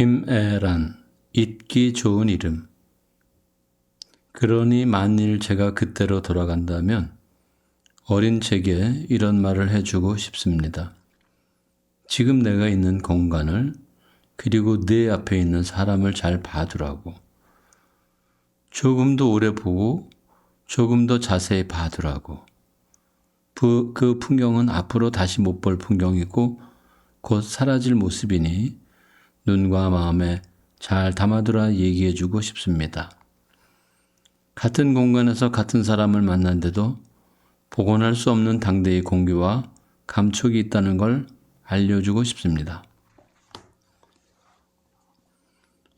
김애란 잊기 좋은 이름 그러니 만일 제가 그때로 돌아간다면 어린 제게 이런 말을 해주고 싶습니다. 지금 내가 있는 공간을 그리고 내 앞에 있는 사람을 잘 봐두라고. 조금 더 오래 보고 조금 더 자세히 봐두라고. 그, 그 풍경은 앞으로 다시 못 볼 풍경이고 곧 사라질 모습이니 눈과 마음에 잘 담아두라 얘기해주고 싶습니다. 같은 공간에서 같은 사람을 만난데도 복원할 수 없는 당대의 공기와 감촉이 있다는 걸 알려주고 싶습니다.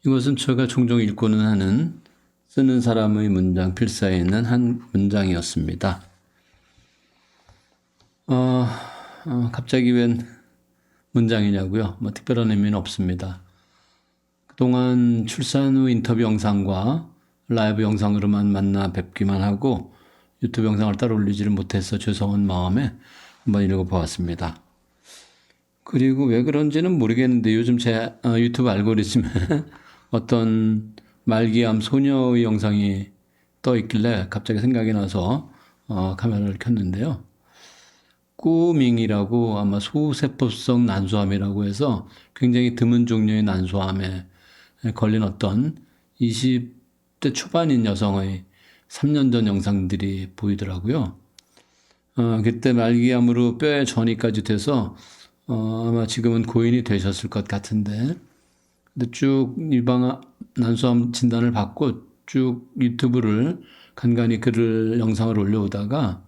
이것은 제가 종종 읽고는 하는 쓰는 사람의 문장 필사에 있는 한 문장이었습니다. 어, 어, 갑자기 웬 문장이냐고요? 뭐 특별한 의미는 없습니다. 그동안 출산 후 인터뷰 영상과 라이브 영상으로만 만나 뵙기만 하고 유튜브 영상을 따로 올리지를 못해서 죄송한 마음에 한번 읽어보았습니다. 그리고 왜 그런지는 모르겠는데 요즘 제 어, 유튜브 알고리즘에 어떤 말기암 소녀의 영상이 떠 있길래 갑자기 생각이 나서 어, 카메라를 켰는데요. 꾸밍이라고 아마 소세포성 난소암이라고 해서 굉장히 드문 종류의 난소암에 걸린 어떤 20대 초반인 여성의 3년 전 영상들이 보이더라고요. 어, 그때 말기암으로 뼈에 전이까지 돼서 어, 아마 지금은 고인이 되셨을 것 같은데 근데 쭉 일방 난소암 진단을 받고 쭉 유튜브를 간간히 글을 영상을 올려오다가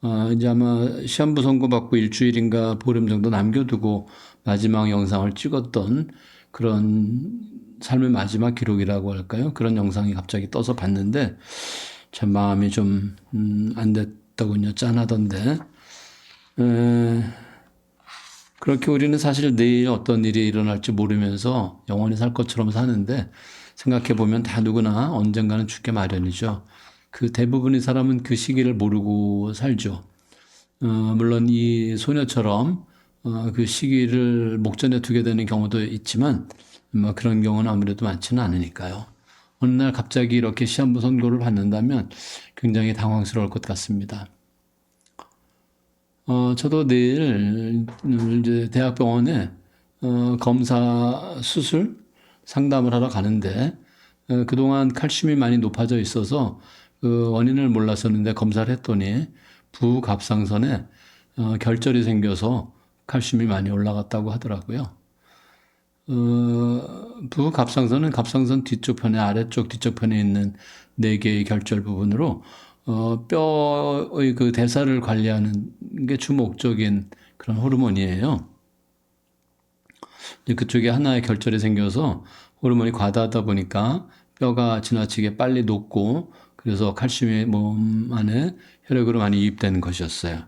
어, 이제 아마 시한부 선고받고 일주일인가 보름 정도 남겨두고 마지막 영상을 찍었던 그런 삶의 마지막 기록이라고 할까요? 그런 영상이 갑자기 떠서 봤는데 제 마음이 좀, 음, 안 됐더군요. 짠하던데. 에, 그렇게 우리는 사실 내일 어떤 일이 일어날지 모르면서 영원히 살 것처럼 사는데 생각해 보면 다 누구나 언젠가는 죽게 마련이죠. 그 대부분의 사람은 그 시기를 모르고 살죠. 어, 물론 이 소녀처럼 어, 그 시기를 목전에 두게 되는 경우도 있지만 뭐 그런 경우는 아무래도 많지는 않으니까요. 어느 날 갑자기 이렇게 시한부 선고를 받는다면 굉장히 당황스러울 것 같습니다. 어, 저도 내일 이제 대학병원에 어, 검사 수술 상담을 하러 가는데 어, 그동안 칼슘이 많이 높아져 있어서 그 원인을 몰랐었는데 검사를 했더니 부갑상선에 어, 결절이 생겨서 칼슘이 많이 올라갔다고 하더라고요. 어, 부갑상선은 갑상선 뒤쪽 편에 아래쪽 뒤쪽 편에 있는 네 개의 결절 부분으로 어, 뼈의 그 대사를 관리하는 게 주목적인 그런 호르몬이에요. 그쪽에 하나의 결절이 생겨서 호르몬이 과다하다 보니까 뼈가 지나치게 빨리 녹고 그래서 칼슘이 몸 안에 혈액으로 많이 유입되는 것이었어요.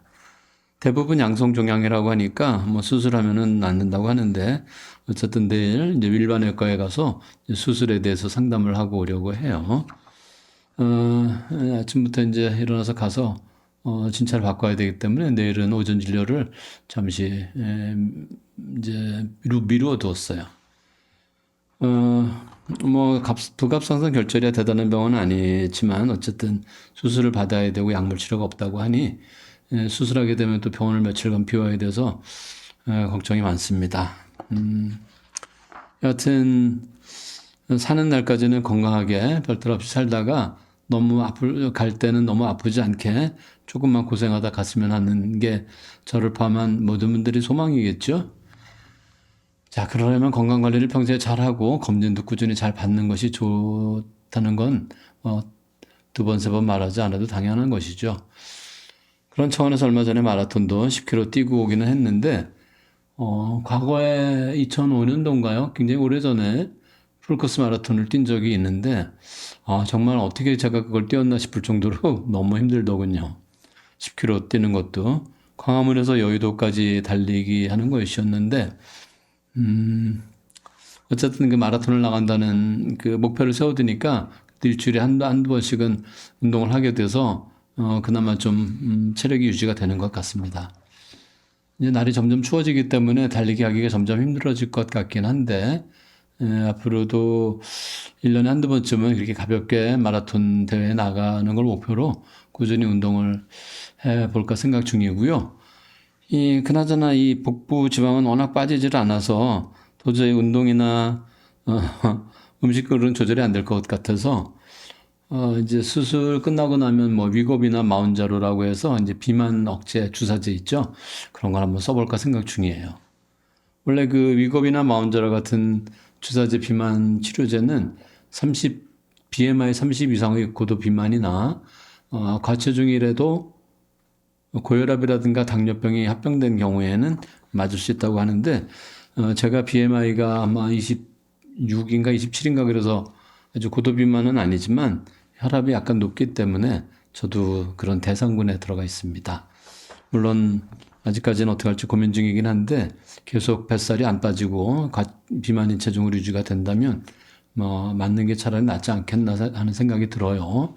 대부분 양성 종양이라고 하니까 뭐 수술하면은 낫는다고 하는데 어쨌든 내일 이제 일반외과에 가서 수술에 대해서 상담을 하고 오려고 해요. 어, 아침부터 이제 일어나서 가서 어, 진찰을 바꿔야 되기 때문에 내일은 오전 진료를 잠시 에, 이제 미루, 미루어 두었어요. 어, 뭐 갑, 부갑상선 결절이 대단한 병은 아니지만 어쨌든 수술을 받아야 되고 약물 치료가 없다고 하니 에, 수술하게 되면 또 병원을 며칠간 비워야 돼서 에, 걱정이 많습니다. 음, 여하튼 사는 날까지는 건강하게 별탈 없이 살다가 너무 아플 갈 때는 너무 아프지 않게 조금만 고생하다 갔으면 하는 게 저를 포함한 모든 분들이 소망이겠죠. 자, 그러려면 건강 관리를 평소에 잘하고 검진도 꾸준히 잘 받는 것이 좋다는 건 어, 두 번, 세 번 말하지 않아도 당연한 것이죠. 그런 차원에서 얼마 전에 마라톤도 10km 뛰고 오기는 했는데 어, 과거에 2005년도인가요? 굉장히 오래전에 풀코스 마라톤을 뛴 적이 있는데 아, 정말 어떻게 제가 그걸 뛰었나 싶을 정도로 너무 힘들더군요. 10km 뛰는 것도 광화문에서 여의도까지 달리기 하는 것이었는데 음, 어쨌든 그 마라톤을 나간다는 그 목표를 세워두니까 일주일에 한, 한두 번씩은 운동을 하게 돼서 어, 그나마 좀 음, 체력이 유지가 되는 것 같습니다. 이제 날이 점점 추워지기 때문에 달리기 하기가 점점 힘들어질 것 같긴 한데 에, 앞으로도 1년에 한두 번쯤은 그렇게 가볍게 마라톤 대회에 나가는 걸 목표로 꾸준히 운동을 해 볼까 생각 중이고요. 이 그나저나 이 복부 지방은 워낙 빠지질 않아서 도저히 운동이나 어, 음식으로는 조절이 안 될 것 같아서 어, 이제 수술 끝나고 나면 뭐 위고비나 마운자로라고 해서 이제 비만 억제 주사제 있죠. 그런 걸 한번 써볼까 생각 중이에요. 원래 그 위고비나 마운자로 같은 주사제 비만 치료제는 30, BMI 30 이상의 고도 비만이나 어, 과체중이라도 고혈압이라든가 당뇨병이 합병된 경우에는 맞을 수 있다고 하는데 어, 제가 BMI가 아마 26인가 27인가 그래서 아주 고도 비만은 아니지만 혈압이 약간 높기 때문에 저도 그런 대상군에 들어가 있습니다. 물론 아직까지는 어떻게 할지 고민 중이긴 한데 계속 뱃살이 안 빠지고 과- 비만인 체중으로 유지가 된다면 뭐 맞는 게 차라리 낫지 않겠나 하는 생각이 들어요.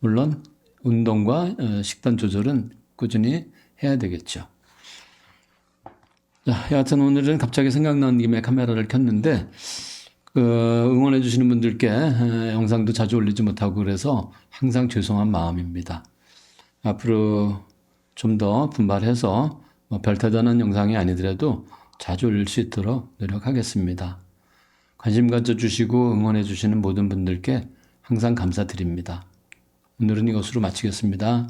물론 운동과 어, 식단 조절은 꾸준히 해야 되겠죠. 자, 여하튼 오늘은 갑자기 생각난 김에 카메라를 켰는데 그 응원해 주시는 분들께 에, 영상도 자주 올리지 못하고 그래서 항상 죄송한 마음입니다. 앞으로 좀 더 분발해서 뭐 별대단한 영상이 아니더라도 자주 올릴 수 있도록 노력하겠습니다. 관심 가져주시고 응원해 주시는 모든 분들께 항상 감사드립니다. 오늘은 이것으로 마치겠습니다.